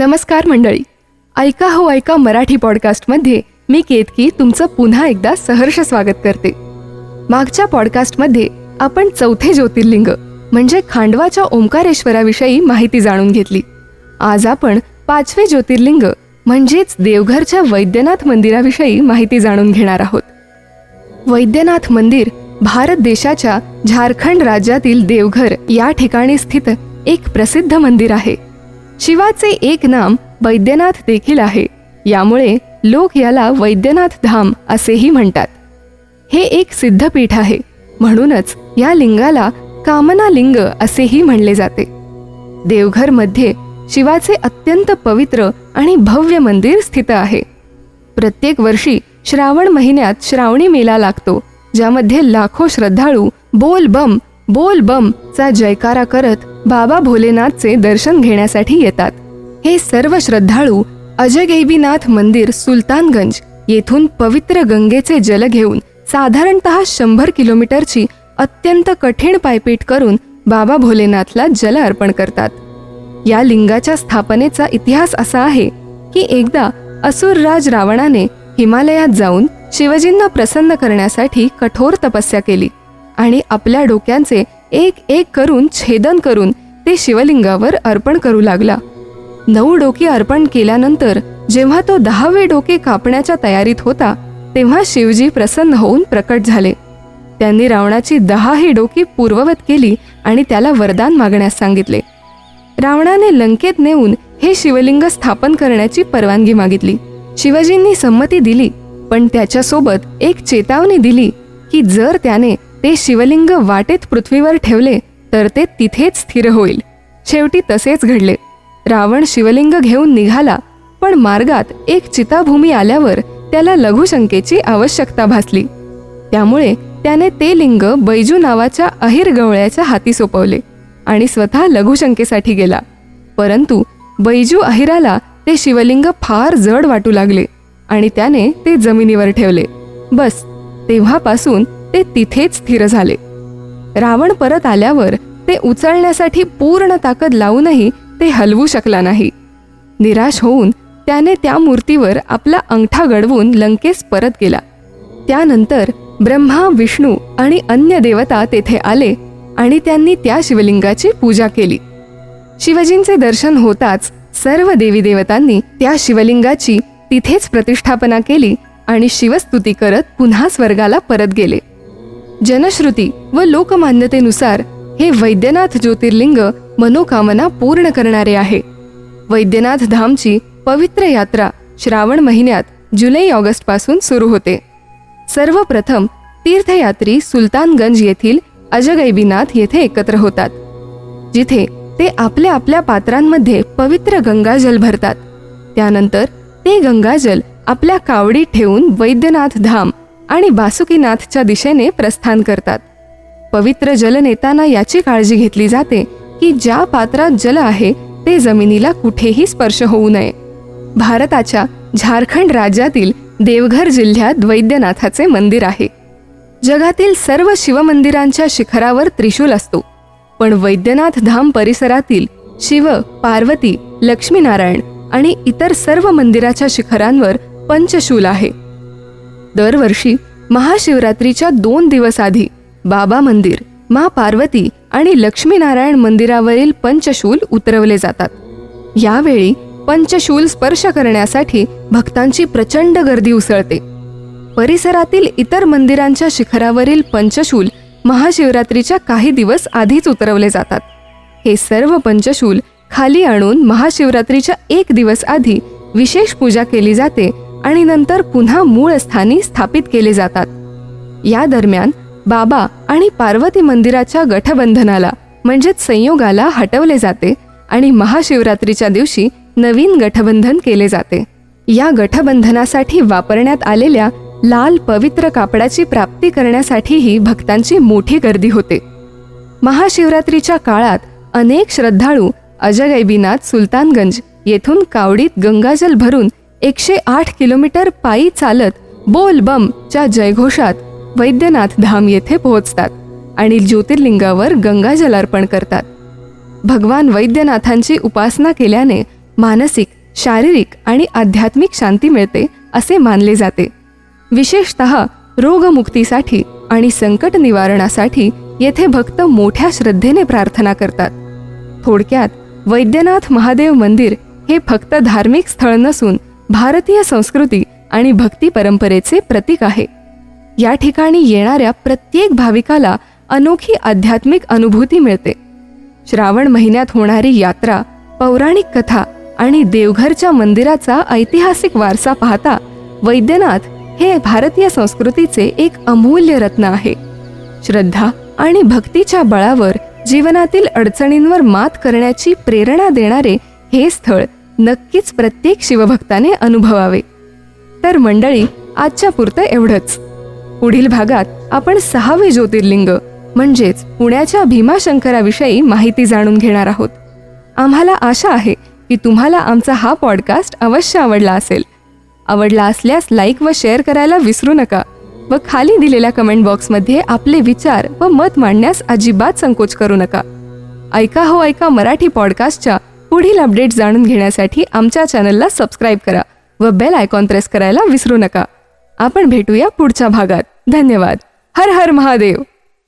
नमस्कार मंडळी. ऐका हो ऐका मराठी पॉडकास्टमध्ये मी केतकी तुमचं पुन्हा एकदा सहर्ष स्वागत करते. मागच्या पॉडकास्टमध्ये आपण चौथे ज्योतिर्लिंग म्हणजे खांडवाच्या ओंकारेश्वराविषयी माहिती जाणून घेतली. आज आपण पाचवे ज्योतिर्लिंग म्हणजेच देवघरच्या वैद्यनाथ मंदिराविषयी माहिती जाणून घेणार आहोत. वैद्यनाथ मंदिर भारत देशाच्या झारखंड राज्यातील देवघर या ठिकाणी स्थित एक प्रसिद्ध मंदिर आहे. शिवाचे एक नाम वैद्यनाथ देखील आहे. यामुळे लोक याला वैद्यनाथ धाम असेही म्हणतात. हे एक सिद्धपीठ आहे. म्हणूनच या लिंगाला कामना लिंग असेही म्हणले जाते. देवघरमध्ये शिवाचे अत्यंत पवित्र आणि भव्य मंदिर स्थित आहे. प्रत्येक वर्षी श्रावण महिन्यात श्रावणी मेला लागतो ज्यामध्ये लाखो श्रद्धाळू बोल बम बोल बम चा जयकारा करत बाबा भोलेनाथचे दर्शन घेण्यासाठी येतात. हे सर्व श्रद्धाळू अजगैबीनाथ मंदिर सुलतानगंज येथून पवित्र गंगेचे जल घेऊन साधारणतः शंभर किलोमीटरची अत्यंत कठीण पायपीट करून बाबा भोलेनाथला जल अर्पण करतात. या लिंगाच्या स्थापनेचा इतिहास असा आहे की एकदा असुरराज रावणाने हिमालयात जाऊन शिवजींना प्रसन्न करण्यासाठी कठोर तपस्या केली. आणि आपल्या डोक्यांचे एक एक करून छेदन करून ते शिवलिंगावर अर्पण करू लागला. नऊ डोके अर्पण केल्यानंतर जेव्हा तो दहावे डोके कापण्याच्या तयारीत होता तेव्हा शिवजी प्रसन्न होऊन प्रकट झाले. त्यांनी रावणाची दहाही डोकी पूर्ववत केली आणि त्याला वरदान मागण्यास सांगितले. रावणाने लंकेत नेऊन हे शिवलिंग स्थापन करण्याची परवानगी मागितली. शिवाजींनी संमती दिली पण त्याच्यासोबत एक चेतावणी दिली की जर त्याने ते शिवलिंग वाटेत पृथ्वीवर ठेवले तर ते तिथेच स्थिर होईल. शेवटी तसेच घडले. रावण शिवलिंग घेऊन निघाला पण मार्गात एक चिताभूमी आल्यावर त्याला लघुशंकेची आवश्यकता भासली. त्यामुळे त्याने ते लिंग बैजू नावाच्या अहिर गवळ्याच्या हाती सोपवले आणि स्वतः लघुशंकेसाठी गेला. परंतु बैजू अहिराला ते शिवलिंग फार जड वाटू लागले आणि त्याने ते जमिनीवर ठेवले. बस तेव्हापासून ते तिथेच स्थिर झाले. रावण परत आल्यावर ते उचलण्यासाठी पूर्ण ताकद लावूनही ते हलवू शकला नाही. निराश होऊन त्याने त्या मूर्तीवर आपला अंगठा गडवून लंकेस परत गेला त्यानंतर ब्रह्मा विष्णू आणि अन्य देवता तेथे आले आणि त्यांनी त्या शिवलिंगाची पूजा केली. शिवजींचे दर्शन होताच सर्व देवी देवतांनी त्या शिवलिंगाची तिथेच प्रतिष्ठापना केली आणि शिवस्तुती करत पुन्हा स्वर्गाला परत गेले. जनश्रुती व लोकमान्यतेनुसार हे वैद्यनाथ ज्योतिर्लिंग मनोकामना पूर्ण करणारे आहे. वैद्यनाथ धामची पवित्र यात्रा श्रावण महिन्यात जुलै ऑगस्टपासून सुरू होते. सर्वप्रथम तीर्थयात्री सुलतानगंज येथील अजगैबीनाथ येथे एकत्र होतात. जिथे ते आपल्या आपल्या पात्रांमध्ये पवित्र गंगाजल भरतात. त्यानंतर ते गंगाजल आपल्या कावडीत ठेवून वैद्यनाथ धाम आणि बासुकीनाथच्या दिशेने प्रस्थान करतात. पवित्र जल नेताना याची काळजी घेतली जाते की ज्या पात्रात जल आहे ते जमिनीला कुठेही स्पर्श होऊ नये. भारताच्या झारखंड राज्यातील देवघर जिल्ह्यात वैद्यनाथाचे मंदिर आहे. जगातील सर्व शिवमंदिरांच्या शिखरावर त्रिशूल असतो. पण वैद्यनाथ धाम परिसरातील शिव पार्वती लक्ष्मीनारायण आणि इतर सर्व मंदिराच्या शिखरांवर पंचशूल आहे. दरवर्षी महाशिवरात्रीच्या दोन दिवस आधी बाबा मंदिर मा पार्वती आणि लक्ष्मीनारायण मंदिरावरील पंचशूल उतरवले जातात. यावेळी पंचशूल स्पर्श करण्यासाठी भक्तांची प्रचंड गर्दी उसळते. परिसरातील इतर मंदिरांच्या शिखरावरील पंचशूल महाशिवरात्रीच्या काही दिवस आधीच उतरवले जातात. हे सर्व पंचशूल खाली आणून महाशिवरात्रीच्या एक दिवस आधी विशेष पूजा केली जाते आणि नंतर पुन्हा मूळ स्थानी स्थापित केले जातात. या दरम्यान बाबा आणि पार्वती मंदिराच्या गठबंधनाला म्हणजेच संयोगाला हटवले जाते आणि महाशिवरात्रीच्या दिवशी नवीन गठबंधन केले जाते. या गठबंधनासाठी वापरण्यात आलेल्या लाल पवित्र कापडाची प्राप्ती करण्यासाठीही भक्तांची मोठी गर्दी होते. महाशिवरात्रीच्या काळात अनेक श्रद्धाळू अजगैबीनाथ सुलतानगंज येथून कावडीत गंगाजल भरून एकशे आठ किलोमीटर पायी चालत बोल बम च्या जयघोषात वैद्यनाथ धाम येथे पोहोचतात आणि ज्योतिर्लिंगावर गंगा जलार्पण करतात. भगवान वैद्यनाथांची उपासना केल्याने मानसिक शारीरिक आणि आध्यात्मिक शांती मिळते असे मानले जाते. विशेषत रोगमुक्तीसाठी आणि संकट निवारणासाठी येथे भक्त मोठ्या श्रद्धेने प्रार्थना करतात. थोडक्यात वैद्यनाथ महादेव मंदिर हे फक्त धार्मिक स्थळ नसून भारतीय संस्कृती आणि भक्ती परंपरेचे प्रतीक आहे. या ठिकाणी येणाऱ्या प्रत्येक भाविकाला अनोखी आध्यात्मिक अनुभूती मिळते. श्रावण महिन्यात होणारी यात्रा पौराणिक कथा आणि देवघरच्या मंदिराचा ऐतिहासिक वारसा पाहता वैद्यनाथ हे भारतीय संस्कृतीचे एक अमूल्य रत्न आहे. श्रद्धा आणि भक्तीच्या बळावर जीवनातील अडचणींवर मात करण्याची प्रेरणा देणारे हे स्थळ नक्कीच प्रत्येक शिवभक्ताने अनुभवावे. तर मंडळी आजच्या पुरतं एवढंच. पुढील भागात आपण सहावे ज्योतिर्लिंग म्हणजेच पुण्याच्या भीमाशंकराविषयी माहिती जाणून घेणार आहोत. आम्हाला आशा आहे की तुम्हाला आमचा हा पॉडकास्ट अवश्य आवडला असेल. आवडला असल्यास लाईक व शेअर करायला विसरू नका व खाली दिलेल्या कमेंट बॉक्समध्ये आपले विचार व मत मांडण्यास अजिबात संकोच करू नका. ऐका हो ऐका मराठी पॉडकास्टच्या पुढील अपडेट जाणून घेण्यासाठी आमच्या चॅनलला सबस्क्राईब करा व बेल आयकॉन प्रेस करायला विसरू नका. आपण भेटूया पुढच्या भागात. धन्यवाद. हर हर महादेव.